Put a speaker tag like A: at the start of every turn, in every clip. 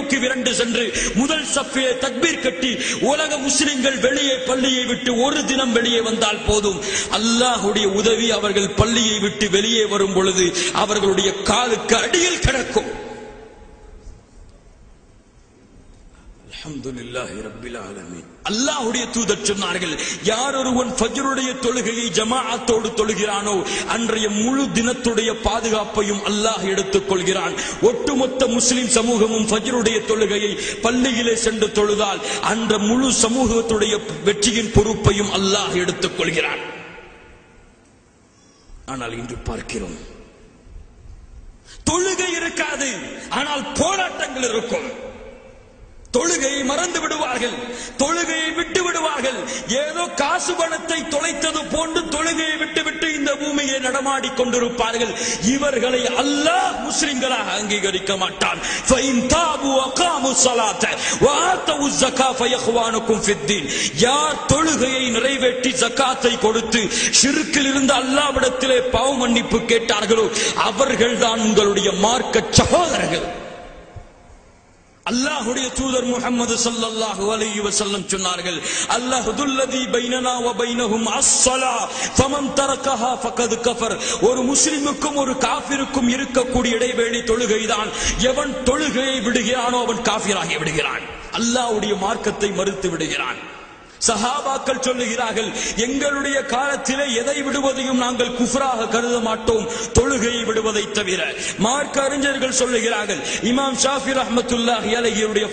A: நோக்கி விரண்டு சென்று முதல் சஃபியை தக்பீர் கட்டி உலக முஸ்லிம்கள் வெளியே பள்ளியை விட்டு ஒரு தினம் வெளியே வந்தால் போதும். அல்லாஹுடைய உதவி அவர்கள் பள்ளியை விட்டு வெளியே வரும் பொழுது அவர்களுடைய காலுக்கு அடியில் கிடக்கும். அல்லாஹுடைய தூதர் சொன்னார்கள் யார் ஒருவன் ஃபஜ்ருடைய தொழுகையை ஜமாஅத்தோடு தொழுகிறானோ அன்றைய முழு தினத்துடைய பாதுகாப்பையும் அல்லாஹ் எடுத்துக் கொள்கிறான். ஒட்டுமொத்த முஸ்லிம் சமூகமும் ஃபஜ்ருடைய தொழுகையை பள்ளியிலே சென்று தொழுதால் அன்ற முழு சமூகத்துடைய வெற்றியின் பொறுப்பையும் அல்லாஹ் எடுத்துக் கொள்கிறான். ஆனால் இன்று பார்க்கிறோம் தொழுகை இருக்காது ஆனால் போராட்டங்கள் இருக்கும். தொழுகையை மறந்து விடுவார்கள். தொழுகையை விட்டு விடுவார்கள். ஏதோ காசு பணத்தை தொலைத்தது போன்று தொழுகையை விட்டுவிட்டு இந்த பூமியை நடமாடி கொண்டிருப்பார்கள். இவர்களை அல்லாஹ் முஸ்லிம்களாக அங்கீகரிக்க மாட்டான். யார் தொழுகையை நிறைவேற்றி ஜக்காத்தை கொடுத்து ஷிருக்கில் இருந்து அல்லாவிடத்திலே பாவ மன்னிப்பு கேட்டார்களோ அவர்கள்தான் உங்களுடைய மார்க்க சகோதரர்கள். அல்லாஹுடைய தூதர் முஹம்மது ஸல்லல்லாஹு அலைஹி வஸல்லம் சொன்னார்கள் அல்லாஹுதுல்லதி பைனனா வ பைனஹும் அஸ்ஸலா ஃபமன் தரக்கஹா ஃபகத் கஃபர். ஒரு முஸ்லிமுக்கும் ஒரு காஃபிருக்கும் இருக்கக்கூடிய இடைவேளை தொழுகைதான். எவன் தொழுகையை விடுகிறானோ அவன் காஃபிராகி விடுகிறான். அல்லாஹ்வுடைய மார்க்கத்தை மறுத்து விடுகிறான். சஹாபாக்கள் சொல்லுகிறார்கள் எங்களுடைய காலத்திலே எதை விடுவதையும் நாங்கள் குஃப்ராக கருத மாட்டோம் தொழுகையை விடுவதை தவிர. மார்க்க அறிஞர்கள் சொல்லுகிறார்கள் இமாம் ஷாஃபி ரஹ்மத்துல்லாஹி அலைஹியுடைய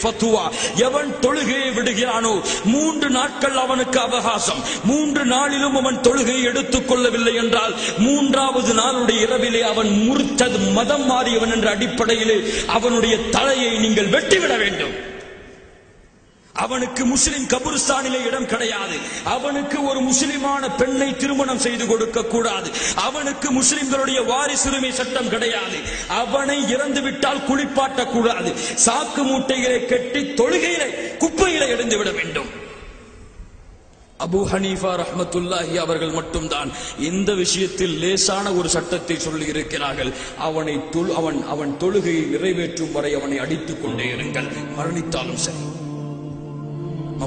A: எவன் தொழுகையை விடுகிறானோ மூன்று நாட்கள் அவனுக்கு அவகாசம். மூன்று நாளிலும் அவன் தொழுகையை எடுத்துக் கொள்ளவில்லை என்றால் மூன்றாவது நாளுடைய இரவிலே அவன் முர்த்தது மதம் மாறியவன் என்ற அடிப்படையிலே அவனுடைய தலையை நீங்கள் வெட்டிவிட வேண்டும். அவனுக்கு முஸ்லிம் கபுர்ஸ்தானிலே இடம் கிடையாது. அவனுக்கு ஒரு முஸ்லிமான பெண்ணை திருமணம் செய்து கொடுக்க கூடாது. அவனுக்கு முஸ்லிம்களுடைய வாரிசுரிமை சட்டம் கிடையாது. அவனை இறந்து விட்டால் குளிப்பாட்ட கூடாது. சாக்கு மூட்டைகளை கட்டி தொழுகையிலே குப்பையிலே எடுந்து விட வேண்டும். அபு ஹனீஃபா ரஹமத்துல்லாஹி அவர்கள் மட்டும்தான் இந்த விஷயத்தில் லேசான ஒரு சட்டத்தை சொல்லி இருக்கிறார்கள். அவனை தொழு- அவன் அவன் தொழுகையை நிறைவேற்றும் வரை அவனை அடித்துக் கொண்டே இருங்கள். மரணித்தாலும் சரி.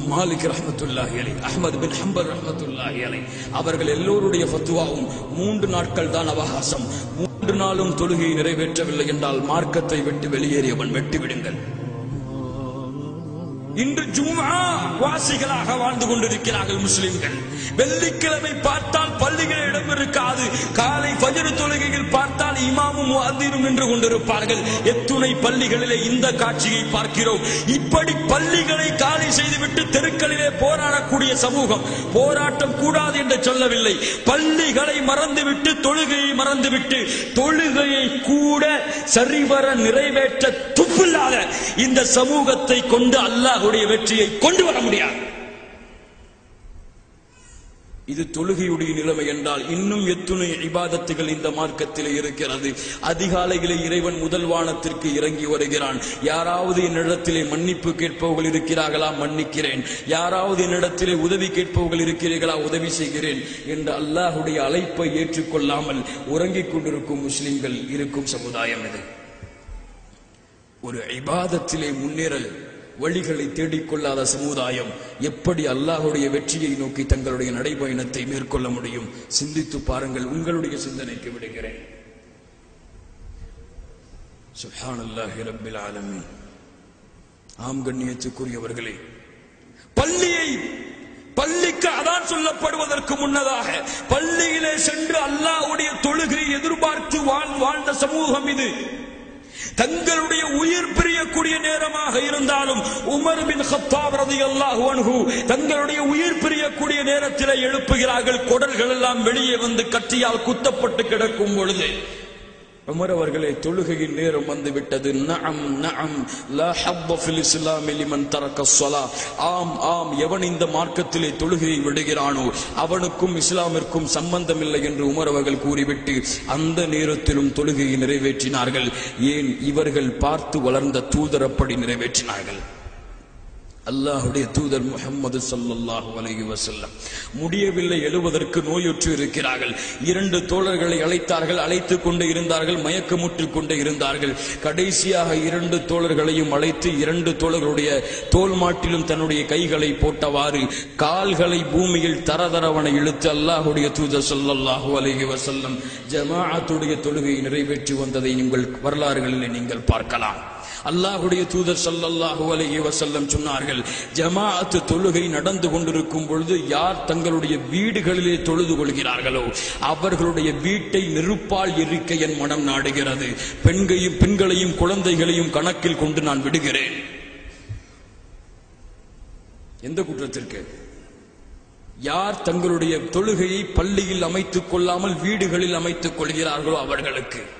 A: இமாம் மாலிக் ரஹ்மத்துல்லாஹி அலை அஹமது பின் ஹம்பர் ரஹமத்துல்லாஹி அலை அவர்கள் எல்லோருடைய ஃபத்துவாவும் மூன்று நாட்கள் தான் அவகாசம். மூன்று நாளும் தொழுகையை நிறைவேற்றவில்லை என்றால் மார்க்கத்தை விட்டு வெளியேறியவன் வெட்டிவிடுங்கள். இன்று ஜும்ஆ வாசிகளாக வாழ்ந்து கொண்டிருக்கிறார்கள் முஸ்லிம்கள். வெள்ளிக்கிழமை பார்த்தால் பள்ளிகள் இடம் இருக்காது. காலை ஃபஜ்ர் தொழுகையில் பார்த்தால் இமாமும் அதிரும் நின்று கொண்டிருப்பார்கள். எத்துணை பள்ளிகளிலே இந்த காட்சியை பார்க்கிறோம். இப்படி பள்ளிகளை காலி செய்துவிட்டு தெருக்களிலே போராடக்கூடிய சமூகம் போராட்டம் கூடாது என்று சொல்லவில்லை. பள்ளிகளை மறந்துவிட்டு தொழுகையை மறந்துவிட்டு தொழுகையை கூட சரிவர நிறைவேற்ற துப்பில்லாத இந்த சமூகத்தை கொண்டு அல்லாஹ்வுடைய வெற்றியை கொண்டு வர முடியாது. இது தொழுகையுடைய நிலைமை என்றால் இன்னும் எத்துணை இபாதத்துகள் இந்த மார்க்கத்தில் இருக்கிறது. அதிகாலையிலே இறைவன் முதல் வானத்திற்கு இறங்கி வருகிறான். யாராவது என்னிடத்திலே மன்னிப்பு கேட்பவர்கள் இருக்கிறார்களா? மன்னிக்கிறேன். யாராவது என்னிடத்திலே உதவி கேட்பவர்கள் இருக்கிறீர்களா? உதவி செய்கிறேன் என்ற அல்லாஹுடைய அழைப்பை ஏற்றுக்கொள்ளாமல் உறங்கிக் கொண்டிருக்கும் முஸ்லிம்கள் இருக்கும் சமுதாயம் இது. ஒரு இபாதத்திலே முன்னேற வழிகளை தேடிக்கொள்ளாத சமுதாயம் எப்படி அல்லாஹுடைய வெற்றியை நோக்கி தங்களுடைய நடைபயணத்தை மேற்கொள்ள முடியும்? சிந்தித்து பாருங்கள் உங்களுடைய சிந்தனைக்கு விடுகிறேன். சுப்ஹானல்லாஹி ரப்பில் ஆலமீன். ஆம் கண்ணியத்துக்குரியவர்களே பள்ளியை பள்ளிக்கு அதான் சொல்லப்படுவதற்கு முன்னதாக பள்ளியிலே சென்று அல்லாஹ்வுடைய தொழுகை எதிர்பார்த்து வாழ் வாழ்ந்த சமூகம் இது. தங்களுடைய உயிர் பிரியக்கூடிய நேரமாக இருந்தாலும் உமர் பின் ஹத்தாப் ரலியல்லாஹு அன்ஹு தங்களுடைய உயிர் பிரியக்கூடிய நேரத்தில் எழுப்புகிறார்கள் குடல்கள் எல்லாம் வெளியே வந்து கட்டியால் குத்தப்பட்டு கிடக்கும் பொழுது. உமர் அவர்களே தொழுகையின் நேரம் வந்து விட்டது நஅம் நஅம். லா ஹப்ப ஃபில் இஸ்லாம் லிமன் தரக்க ஸலா. ஆம் ஆம். எவன் இந்த மார்க்கத்திலே தொழுகையை விடுகிறானோ அவனுக்கும் இஸ்லாமிற்கும் சம்பந்தம் இல்லை என்று உமர் அவர்கள் கூறிவிட்டு அந்த நேரத்திலும் தொழுகையை நிறைவேற்றினார்கள். ஏன்? இவர்கள் பார்த்து வளர்ந்த தூதரப்படி நிறைவேற்றினார்கள். அல்லாஹுடைய தூதர் முகமது சல்லாஹூ அலஹி வசல்லம் முடியவில்லை எழுவதற்கு நோயுற்று இருக்கிறார்கள். இரண்டு தோழர்களை அழைத்தார்கள் அழைத்துக் கொண்டு இருந்தார்கள் மயக்கமுற்று கொண்டு இருந்தார்கள். கடைசியாக இரண்டு தோழர்களையும் அழைத்து இரண்டு தோழர்களுடைய தோல் மாட்டிலும் தன்னுடைய கைகளை போட்டவாறு கால்களை பூமியில் தரதரவனை இழுத்து அல்லாஹுடைய தூதர் சல்லாஹூ அலஹி வசல்லம் ஜமாஅத்துடைய தொழுகையை நிறைவேற்றி வந்ததை உங்கள் வரலாறுகளில் நீங்கள் பார்க்கலாம். அல்லாஹுடைய தூதர் சல்லாஹூ அலஹி வசல்லம் சொன்னார்கள் ஜமாஅத் தொழுகை நடந்து கொண்டிருக்கும் பொழுது யார் தங்களுடைய வீடுகளிலே தொழுது கொள்கிறார்களோ அவர்களுடைய வீட்டை நெருப்பால் எரிக்க என் மனம் நாடுகிறது. பெண்கையும் பெண்களையும் குழந்தைகளையும் கணக்கில் கொண்டு நான் விடுகிறேன். எந்த குற்றத்திற்கு? யார் தங்களுடைய தொழுகையை பள்ளியில் அமைத்துக் கொள்ளாமல் வீடுகளில் அமைத்துக் கொள்கிறார்களோ அவர்களுக்கு.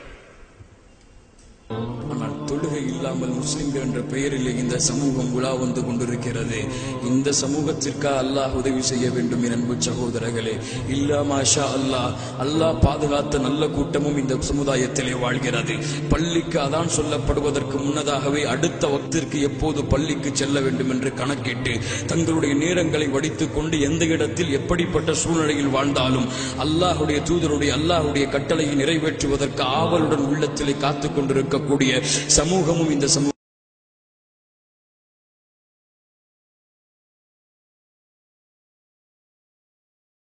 A: இல்லாமல் முஸ்லிம்கள் என்ற பெயரில் இந்த சமூகம் உலா வந்து கொண்டிருக்கிறது. இந்த சமூகத்திற்கா அல்லாஹ் உதவி செய்ய வேண்டும் என் அன்பு சகோதரர்களே. இல்லா மாஷா அல்லாஹ். அல்லாஹ் பாதுகாத்த நல்ல கூட்டமும் இந்த சமுதாயத்திலே வாழ்கிறது. பள்ளிக்கு அதான் சொல்லப்படுவதற்கு முன்னதாகவே அடுத்த வக்திற்கு எப்போது பள்ளிக்கு செல்ல வேண்டும் என்று கணக்கிட்டு தங்களுடைய நேரங்களை வடித்துக் கொண்டு எந்த இடத்தில் எப்படிப்பட்ட சூழ்நிலையில் வாழ்ந்தாலும் அல்லாஹுடைய தூதருடைய அல்லாஹுடைய கட்டளையை நிறைவேற்றுவதற்கு ஆவலுடன் உள்ளத்திலே காத்துக் கொண்டிருக்கக்கூடிய சமூகமும் இந்த சமூகம்